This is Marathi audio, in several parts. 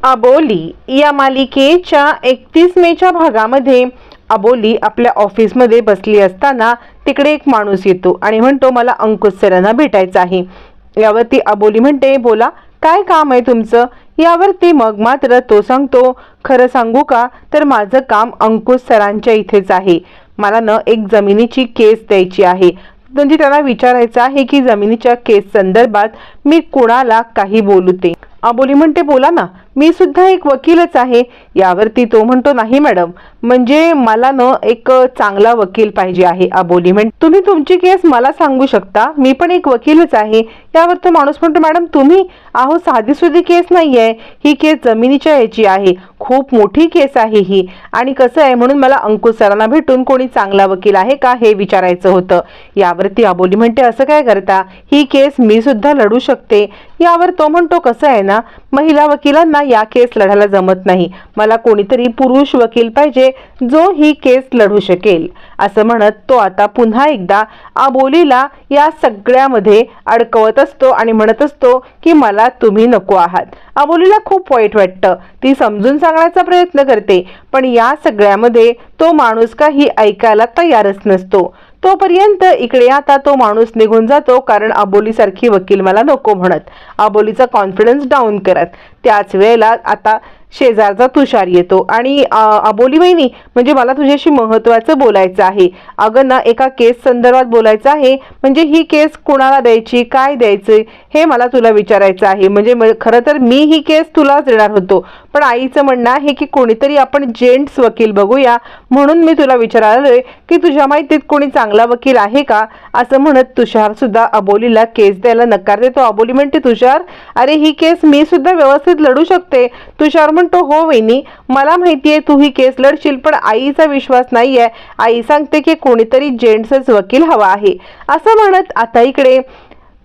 अबोली या मालिकेच्या एकतीस मेच्या भागामध्ये अबोली आपल्या ऑफिसमध्ये बसली असताना तिकडे एक माणूस येतो आणि म्हणतो मला अंकुश सरांना भेटायचं आहे. यावरती अबोली म्हणते बोला काय काम आहे तुमचं? यावरती मग मात्र तो सांगतो खरं सांगू का? तर माझं काम अंकुश सरांच्या इथेच आहे. मला न एक जमिनीची केस द्यायची आहे. म्हणजे त्यांना विचारायचं आहे की जमिनीच्या केस संदर्भात मी कुणाला काही बोलू ते. अबोली म्हणते बोला ना मी सुद्धा एक वकीलच आहे. यावरती तो म्हणतो नाही मॅडम म्हणजे मला न एक चांगला वकील पाहिजे आहे अबोली म्हण तुम्ही तुमची केस मला सांगू शकता? मी पण एक वकीलच आहे. यावर तो माणूस म्हणतो मॅडम तुम्ही? अहो साधी सुधी केस नाही आहे ही केस जमिनीच्या याची आहे. खूप मोठी केस आहे ही. आणि कसं आहे म्हणून मला अंकुश सरांना भेटून कोणी चांगला वकील आहे का हे विचारायचं होतं. यावरती अबोली म्हणते असं काय करता? ही केस मी सुद्धा लढू शकते. यावर तो म्हणतो कसं आहे ना महिला वकिलांना या केस लढायला जमत नाही. मला कोणीतरी पुरुष वकील पाहिजे जो ही केस लढू शकेल. असं म्हणत तो आता पुन्हा एकदा आबोलीला या सगळ्यामध्ये अडकवत असतो आणि म्हणत असतो की मला तुम्ही नको आहात. आबोलीला खूप वाईट वाटतं. ती समजून सांगण्याचा प्रयत्न करते पण या सगळ्यामध्ये तो माणूस काही ऐकायला तयारच नसतो. तोपर्यंत इकडे आता तो माणूस निघून जातो कारण अबोलीसारखी वकील मला नको म्हणत. अबोलीचा कॉन्फिडन्स डाऊन करत. त्याच वेळेला आता शेजारचा तुषार येतो. आणि अबोली बहिणी म्हणजे मला तुझ्याशी महत्वाचं बोलायचं आहे. अगं ना एका केस संदर्भात बोलायचं आहे. म्हणजे ही केस कोणाला द्यायची काय द्यायचं हे मला तुला विचारायचं आहे. म्हणजे खरं तर मी ही केस तुलाच देणार होतो. पण आईचं म्हणणं आहे की कोणीतरी आपण जेंट्स वकील बघूया. म्हणून मी तुला विचारालोय की तुझ्या माहितीत कोणी चांगला वकील आहे का? असं म्हणत तुषार सुद्धा अबोलीला केस द्यायला नकार देतो. अबोली म्हणते तुषार अरे ही केस मी सुद्धा व्यवस्थित लढू शकते. तुषार म्हणतो हो वहिनी मला माहितीये तू ही केस लढशील पण आईचा विश्वास नाहीये. आई सांगते की कोणीतरी जेंट्सच वकील हवा आहे. असं म्हणत आता इकडे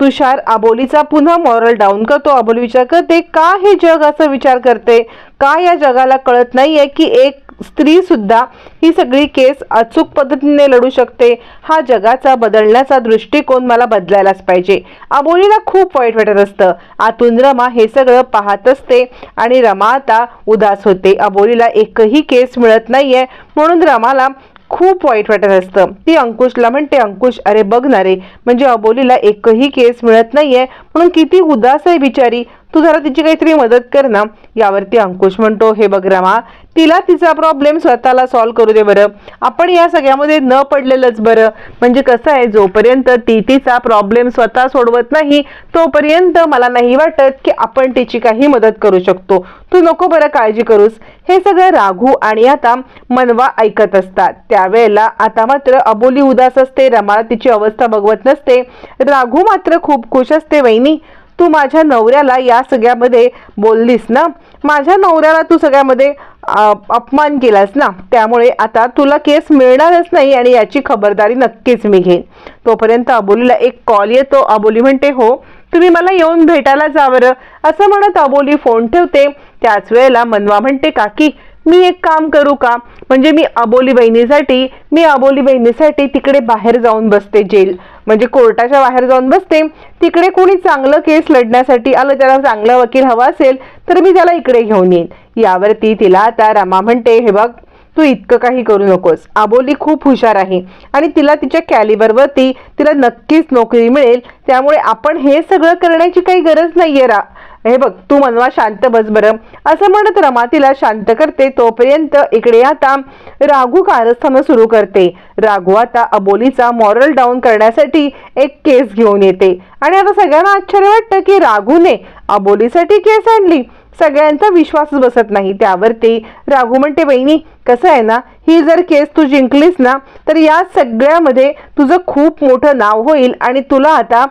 तुषार अबोलीचा पुन्हा मॉरल डाऊन करतो. अबोली विचार करते का हे जग असं विचार करते? का या जगाला कळत नाहीये की एक स्त्री सुद्धा ही सगळी केस अचूक पद्धतीने लढू शकते? हा जगाचा बदलण्याचा दृष्टिकोन मला बदलायलाच पाहिजे. अबोलीला खूप वाईट वाटत असतं. आतून रमा हे सगळं पाहत असते आणि रमा आता उदास होते. अबोलीला एकही केस मिळत नाहीये म्हणून रमाला खूप वाईट वाटत असतं. ती अंकुशला म्हणते अंकुश अरे बघ ना रे म्हणजे अबोलीला एकही केस मिळत नाहीये म्हणून किती उदास आहे बिचारी. तू जरा तिची काहीतरी मदत कर ना. यावरती अंकुश म्हणतो हे बघ रमा तिला तिचा प्रॉब्लेम स्वतःला सॉल्व्ह करू दे बरं. आपण या सगळ्यामध्ये न पडलेलंच बरं. म्हणजे कसं आहे जोपर्यंत ती तिचा प्रॉब्लेम स्वतः सोडवत नाही तोपर्यंत मला नाही वाटत की आपण तिची काही मदत करू शकतो. तू नको बरं काळजी करूस. हे सगळं राघू आणि आता मनवा ऐकत असतात. त्यावेळेला आता मात्र अबोली उदास असते रमाला तिची अवस्था बघवत नसते. राघू मात्र खूप खुश असते वहिनी. तू माझ्या नवऱ्याला या सगळ्यामध्ये बोललीस ना? माझ्या नवऱ्याला तू सगळ्यामध्ये अपमान केलास ना? त्यामुळे आता तुला केस मिळणारच नाही आणि याची खबरदारी नक्कीच मी घेईन. तोपर्यंत अबोलीला एक कॉल येतो. अबोली म्हणते हो तुम्ही मला येऊन भेटायला जावरं असं म्हणत अबोली फोन ठेवते. त्याच वेळेला मनवा म्हणते काकी मी एक काम करू का? म्हणजे मी अबोली बहिणीसाठी मी अबोली बहिणीसाठी तिकडे बाहेर जाऊन बसते जेल. म्हणजे कोर्टाच्या बाहेर जाऊन बसते. तिकडे कोणी चांगलं केस लढण्यासाठी आलं त्याला चांगला वकील हवा असेल तर मी त्याला इकडे घेऊन येईन. यावरती तिला आता रमा म्हणते हे बघ तू इतकं काही करू नकोस. आबोली खूप हुशार आहे आणि तिला तिच्या कॅलिबरवरती तिला नक्कीच नोकरी मिळेल. त्यामुळे आपण हे सगळं करण्याची काही गरज नाहीये रा हे बघ तू मनवा शांत बस बरं. असं म्हणत रमा तिला शांत करते तोपर्यंत इकडे आता राघू कारस्थानं सुरू करते. राघू आता अबोलीचा मॉरल डाऊन करण्यासाठी एक केस घेऊन येते. आणि आता सगळ्यांना आश्चर्य वाटतं की राघूने अबोलीसाठी केस आणली. सगळ्यांचा विश्वासच बसत नाही. त्यावरती राघू म्हणते बहिणी कसं आहे ना ही जर केस तू जिंकलीस ना तर या सगळ्यामध्ये तुझं खूप मोठं नाव होईल आणि तुला आता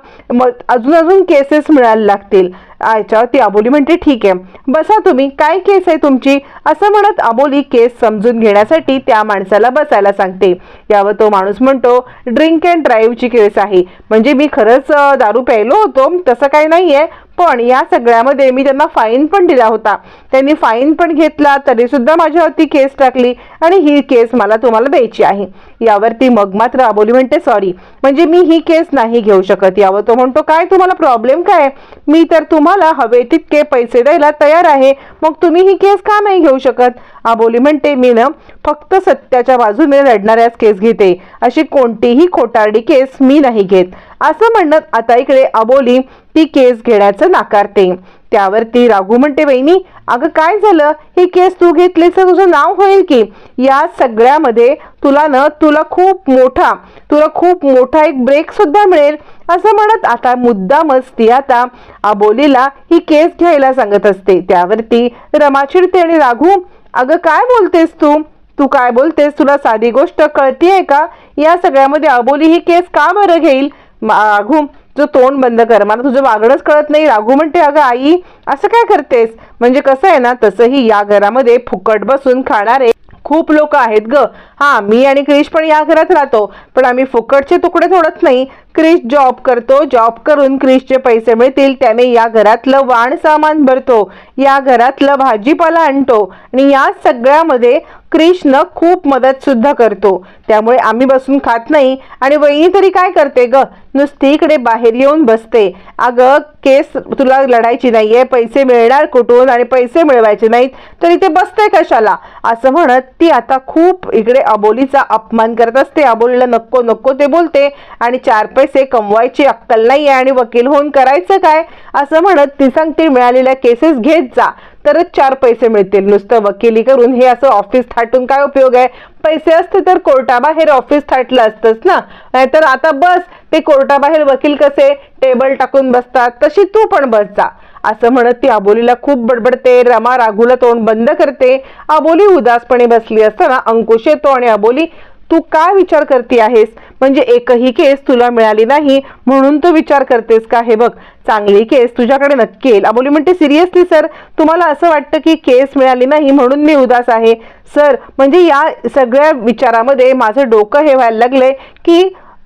अजून अजून केसेस मिळायला लागतील. आयच्या ती अबोली म्हणते ठीक आहे. बसा तुम्ही. काय केस आहे तुमची? असं म्हणत अबोली केस समजून घेण्यासाठी त्या माणसाला बसायला सांगते. यावर तो माणूस म्हणतो ड्रिंक अँड ड्राईव्हची केस आहे. म्हणजे मी खरंच दारू प्यायलो होतो. तसं काही नाही आहे पण या सगळ्यामध्ये मी त्यांना फाईन पण दिला होता. त्यांनी फाईन पण घेतला तरी सुद्धा माझ्यावरती केस टाकली आणि ही केस मला तुम्हाला द्यायची आहे. यावरती मग मात्र अबोली म्हणते सॉरी म्हणजे मी ही केस नाही घेऊ शकत. यावर तो म्हणतो काय तुम्हाला प्रॉब्लेम काय? मी तर तुम्हाला हवे तितके पैसे द्यायला तयार आहे. मग तुम्ही ही केस का नाही घेऊ शकत? अबोली म्हणते मी ना फक्त सत्याच्या बाजूने लढणाऱ्याच केस घेते. अशी कोणतीही खोटारडी केस मी नाही घेत. असं म्हणत आता इकडे अबोली ती केस घेण्याचं नाकारते. त्यावरती राघू म्हणते बहिणी अगं काय झालं? ही केस तू घेतलीस तर तुझं नाव होईल की? या सगळ्यामध्ये तुला न तुला खूप मोठा तुला खूप मोठा एक ब्रेक सुद्धा मिळेल. असं म्हणत आता मुद्दामच ती आता अबोलीला ही केस घ्यायला सांगत असते. त्यावरती रमा चिडते आणि राघू अगं काय बोलतेस तू? तू काय बोलतेस? तुला साधी गोष्ट कळतीये का? या सगळ्यामध्ये अबोली ही केस का बरं घेईल? राघू जो तोंड बंद कर. मला तुझं वागणंच कळत नाही. राघू म्हणते अगं आई असं काय करतेस? म्हणजे कसं आहे ना तसंही या घरामध्ये फुकट बसून खाणारे खूप लोक आहेत ग. हा मी आणि क्रिश पण या घरात राहतो पण आम्ही फुकटचे तुकडे तोडत नाही. क्रिश जॉब करतो जॉब करून क्रिशचे पैसे मिळतील त्याने या घरातलं वाण सामान भरतो या घरातलं भाजीपाला आणतो आणि या सगळ्यामध्ये क्रिशनं खूप मदत सुद्धा करतो. त्यामुळे आम्ही बसून खात नाही आणि वहिनी तरी काय करते ग? नुसती इकडे बाहेर येऊन बसते. अगं केस तुला लढायची नाहीये पैसे मिळणार कुठून आणि पैसे मिळवायचे नाहीत तरी ते बसते कशाला? असं म्हणत ती आता खूप इकडे अबोलीचा अपमान करत असते. अबोलीला नको नको ते बोलते आणि चार पैसे कमवायची अक्कल नाही आहे आणि वकील होऊन करायचं काय? असं म्हणत ती सांगते मिळालेल्या केसेस घेत जा. तरच चार पैसे मिळतील. नुसतं वकिली करून हे असं ऑफिस थाटून काय उपयोग आहे? पैसे असते तर कोर्टाबाहेर ऑफिस थाटलं असतंच ना? नाहीतर आता बस ते कोर्टाबाहेर वकील कसे? टेबल टाकून बसतात. तशी तू पण बस जा. असं म्हणत ती अबोलीला खूप बडबडते रमा राघूला तोंड बंद करते. अबोली उदासपणे बसली असताना अंकुश येतो आणि अबोली तू काय विचार करते आहेस? म्हणजे एकही केस तुला मिळाली नाही म्हणून तू विचार करतेस का? हे बघ चांगली केस तुझ्याकडे नक्की येईल अबोली म्हणते सिरियसली सर तुम्हाला असं वाटतं की केस मिळाली नाही म्हणून मी उदास आहे? सर म्हणजे या सगळ्या विचारामध्ये माझं डोकं हे व्हायला लागलंय की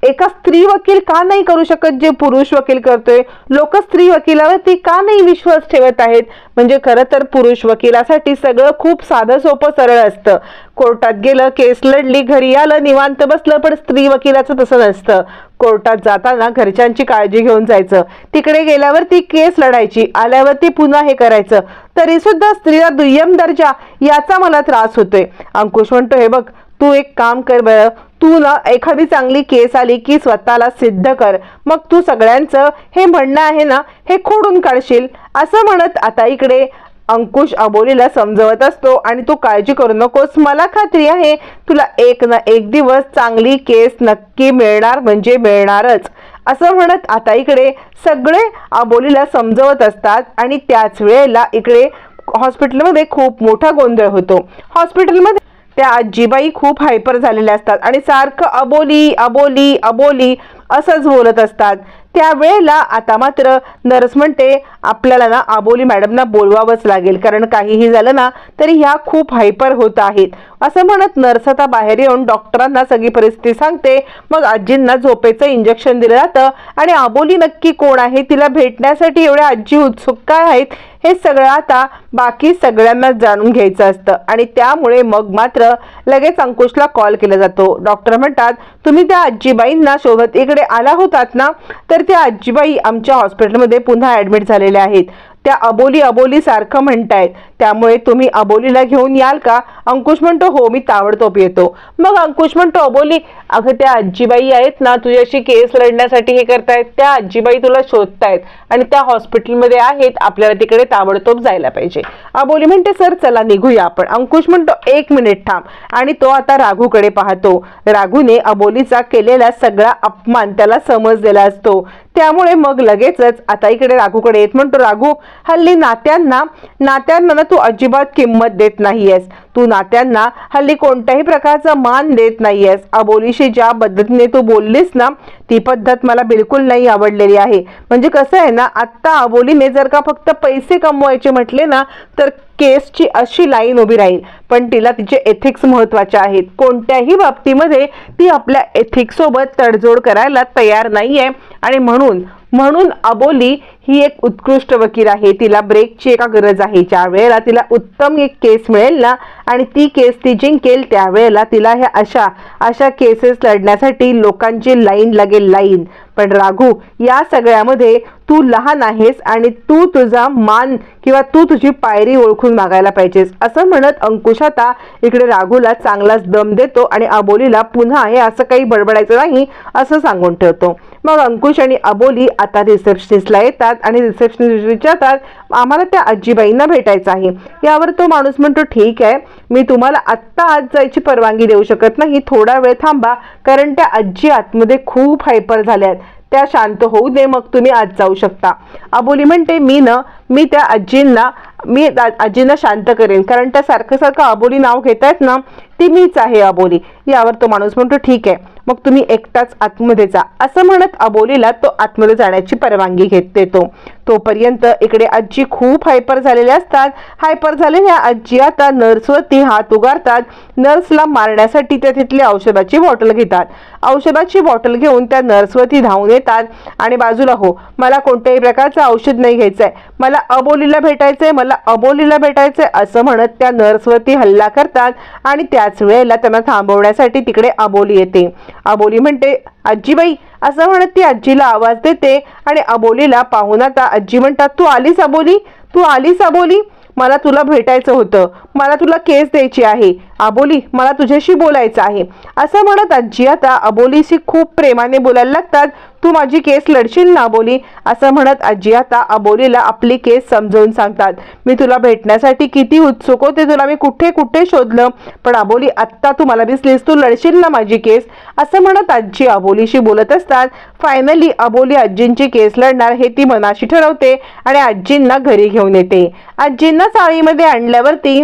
एका स्त्री वकील का नाही करू शकत जे पुरुष वकील करतोय? लोक स्त्री वकिलावरती का नाही विश्वास ठेवत आहेत? म्हणजे खरं तर पुरुष वकिलासाठी सगळं खूप साधं सोपं सरळ असतं. कोर्टात गेलं केस लढली घरी आलं निवांत बसलं पण स्त्री वकिलाचं तसं नसतं. कोर्टात जाताना घरच्यांची काळजी घेऊन जायचं. तिकडे गेल्यावर ती केस लढायची आल्यावरती पुन्हा हे करायचं. तरी सुद्धा स्त्रीला दुय्यम दर्जा याचा मला त्रास होतोय. अंकुश म्हणतो हे बघ तू एक काम कर बरं. तू ना एखादी चांगली केस आली की स्वतःला सिद्ध कर. मग तू सगळ्यांचं हे म्हणणं आहे ना हे खोडून काढशील. असं म्हणत आता इकडे अंकुश अबोलीला समजवत असतो आणि तू काळजी करू नकोस. मला खात्री आहे तुला एक ना एक दिवस चांगली केस नक्की मिळणार म्हणजे मिळणारच. असं म्हणत आता इकडे सगळे अबोलीला समजवत असतात आणि त्याच वेळेला इकडे हॉस्पिटलमध्ये खूप मोठा गोंधळ होतो. हॉस्पिटलमध्ये त्या आजीबाई खूप हायपर झालेल्या असतात आणि सारखं अबोली अबोली अबोली असंच बोलत असतात. त्यावेळेला आता मात्र नर्स म्हणते आपल्याला ना आबोली मॅडमना बोलवावंच लागेल कारण काहीही झालं ना तरी ह्या खूप हायपर होत आहेत. असं म्हणत नर्स आता बाहेर येऊन डॉक्टरांना सगळी परिस्थिती सांगते. मग आजींना झोपेचं इंजेक्शन दिलं जातं आणि आबोली नक्की कोण आहे? तिला भेटण्यासाठी एवढ्या आजी उत्सुक काय आहेत? हे सगळं आता बाकी सगळ्यांना जाणून घ्यायचं असतं. आणि त्यामुळे मग मात्र लगेच अंकुशला कॉल केला जातो. डॉक्टर म्हणतात तुम्ही त्या आजीबाईंना शोधत इकडे आला होतात ना? तर त्या आजीबाई आमच्या हॉस्पिटलमध्ये पुन्हा ॲडमिट झालेल्या आहेत. त्या अबोली अबोली सारखं म्हणतायत. त्यामुळे तुम्ही अबोलीला घेऊन याल का? अंकुश म्हणतो हो मी ताबडतोब येतो. मग अंकुश म्हणतो अबोली अगं त्या आजीबाई आहेत ना तुझ्याशी केस लढण्यासाठी हे करतायत. त्या आजीबाई तुला शोधतायत आणि त्या हॉस्पिटलमध्ये आहेत. आपल्याला तिकडे ताबडतोब जायला पाहिजे. अबोली म्हणते सर चला निघूया आपण. अंकुश म्हणतो एक मिनिट थांब. आणि तो आता राघूकडे पाहतो. राघूने अबोलीचा केलेला सगळा अपमान त्याला समजलेला असतो. त्यामुळे मग लगेचच आता इकडे राघूकडे येत. म्हणतो राघू हल्ली नात्यांना नात्यांना तू अजिबात किंमत देत नाहीयेस. तू नात्यांना हल्ली कोणत्याही प्रकारचा मान देत नाहीयेस. अबोलीशी ज्या पद्धतीने तू बोललीस ना ती पद्धत मला बिलकुल नाही आवडलेली आहे. म्हणजे कसं आहे ना आत्ता अबोलीने जर का फक्त पैसे कमवायचे म्हटले ना तर केसची अशी लाईन उभी राहील. पण तिला तिचे एथिक्स महत्त्वाचे आहेत. कोणत्याही बाबतीमध्ये ती आपल्या एथिक्ससोबत तडजोड करायला तयार नाही आहे आणि म्हणून म्हणून अबोली ही एक उत्कृष्ट वकील आहे. तिला ब्रेकची एका गरज आहे. ज्या वेळेला तिला उत्तम एक केस मिळेल ना आणि ती केस ती जिंकेल त्यावेळेला तिला ह्या अशा अशा केसेस लढण्यासाठी लोकांची लाईन लागेल लाईन पण राघू या सगळ्यामध्ये तू लहान आहेस आणि तू तुझा मान किंवा तू तुझी पायरी ओळखून मागायला पाहिजेस. असं म्हणत अंकुश आता इकडे राघूला चांगलाच दम देतो आणि अबोलीला पुन्हा हे असं काही बडबडायचं नाही असं सांगून ठेवतो. मग अंकुश आणि अबोली आता रिसेप्शनिस्टला येतात. आणि रिसेप्शनिस्ट विचारतात आम्हाला त्या आजीबाईंना भेटायचं आहे. यावर तो माणूस म्हणतो ठीक आहे मी तुम्हाला आत्ता आज जायची परवानगी देऊ शकत नाही. थोडा वेळ थांबा कारण त्या आजी आतमध्ये खूप हायपर झाल्या आहेत. त्या शांत होऊ दे मग तुम्ही आज जाऊ शकता. अबोली म्हणते मी न मी त्या आजींना मी आजींना शांत करेन. कारण त्या सारखं सारखं अबोली नाव घेत आहेत ना ती मीच आहे अबोली यावर तो माणूस म्हणतो ठीक आहे मग तुम्ही एकटाच आतमध्ये जा. असं म्हणत अबोलीला तो आतमध्ये जाण्याची परवानगी घेत देतो. तोपर्यंत इकडे आजी खूप हायपर झालेल्या असतात. हायपर झालेल्या आजी आता नर्सवरती हात उगारतात. नर्सला मारण्यासाठी त्या तिथली औषधाची बॉटल घेतात. औषधाची बॉटल घेऊन त्या नर्सवरती धावून येतात. आणि बाजूला हो मला कोणत्याही प्रकारचं औषध नाही घ्यायचंय. मला अबोलीला भेटायचंय मला अबोलीला भेटायचंय असं म्हणत त्या नर्सवरती हल्ला करतात आणि त्याच वेळेला त्यांना थांबवण्यासाठी तिकडे अबोली येते. अबोली म्हणते आजीबाई असं म्हणत ती आजीला आवाज देते आणि अबोलीला पाहून आता आजी म्हणतात तू आलीस अबोली? तू आलीस अबोली? मला तुला भेटायचं होतं. मला तुला केस द्यायची आहे. अबोली मला तुझ्याशी बोलायचं आहे. असं म्हणत आजी आता अबोलीशी खूप प्रेमाने बोलायला लागतात. तू माझी केस लढशील ना अबोली? असं म्हणत आजी आता अबोलीला आपली केस समजवून सांगतात. मी तुला भेटण्यासाठी किती उत्सुक होते तुला मी कुठे कुठे शोधलं? पण अबोली आत्ता तू मला दिसलीस तू लढशील ना माझी केस? असं म्हणत आजी अबोलीशी बोलत असतात. फायनली अबोली आजींची केस लढणार हे ती मनाशी ठरवते आणि आजींना घरी घेऊन येते. आजींना चाळीमध्ये आणल्यावरती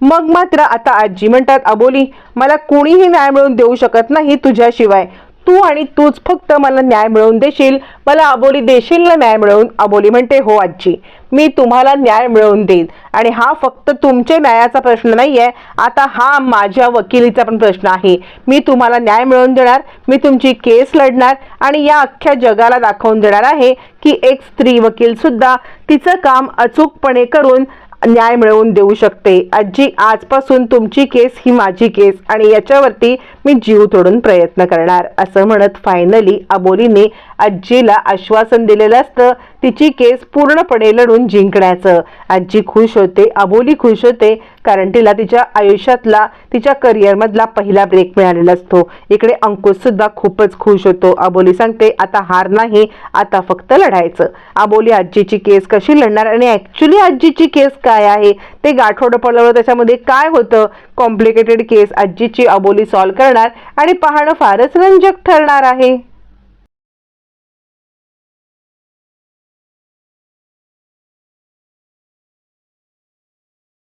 मग मात्र आता आजी म्हणतात अबोली मला कोणीही न्याय मिळवून देऊ शकत नाही तुझ्याशिवाय. तू आणि तूच फक्त मला न्याय मिळवून देशील. मला अबोली देशील ना न्याय मिळवून? अबोली म्हणते हो आजी मी तुम्हाला न्याय मिळवून देईन. आणि हा फक्त तुमच्या न्यायाचा प्रश्न नाही आहे आता हा माझ्या वकिलीचा पण प्रश्न आहे. मी तुम्हाला न्याय मिळवून देणार मी तुमची केस लढणार आणि या अख्ख्या जगाला दाखवून देणार आहे की एक स्त्री वकील सुद्धा तिचं काम अचूकपणे करून न्याय मिळवून देऊ शकते. आजी आजपासून तुमची केस ही माझी केस आणि याच्यावरती मी जीव तोडून प्रयत्न करणार असं म्हणत फायनली अबोलीने आजीला आश्वासन दिलेलं असतं. तिची केस पूर्णपणे लढून जिंकण्याचं. आजी खुश होते अबोली खुश होते कारण तिला तिच्या आयुष्यातला तिच्या करिअरमधला पहिला ब्रेक मिळालेला असतो. इकडे अंकुश सुद्धा खूपच खुश होतो. अबोली सांगते आता हार नाही आता फक्त लढायचं. अबोली आजीची केस कशी लढणार आणि ॲक्च्युली आजीची केस काय आहे? ते गाठोडं पडलं त्याच्यामध्ये काय होतं? कॉम्प्लिकेटेड केस आजीची अबोली सॉल्व्ह करणार आणि पाहणं फारच रंजक ठरणार आहे.